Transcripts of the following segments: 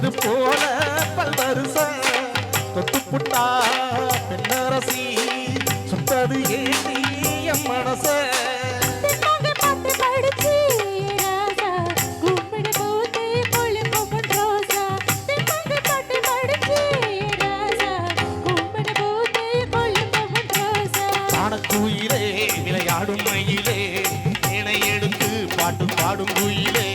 வச்சது போல பல்வருச தொட்டு புட்டா பெண்ணரசி சுத்தது ஏந்தி என் மனச. காணக்குயிலே விளையாடும் மயிலே. இணை எடுத்து பாட்டு பாடும் குயிலே.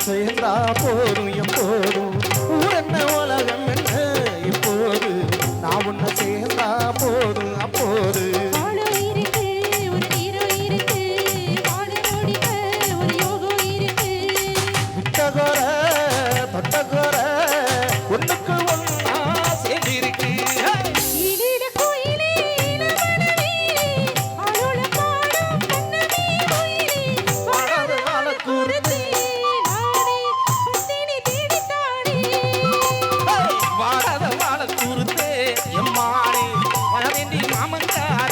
செய்தா போதும் எப்போதும் ಗಾಯ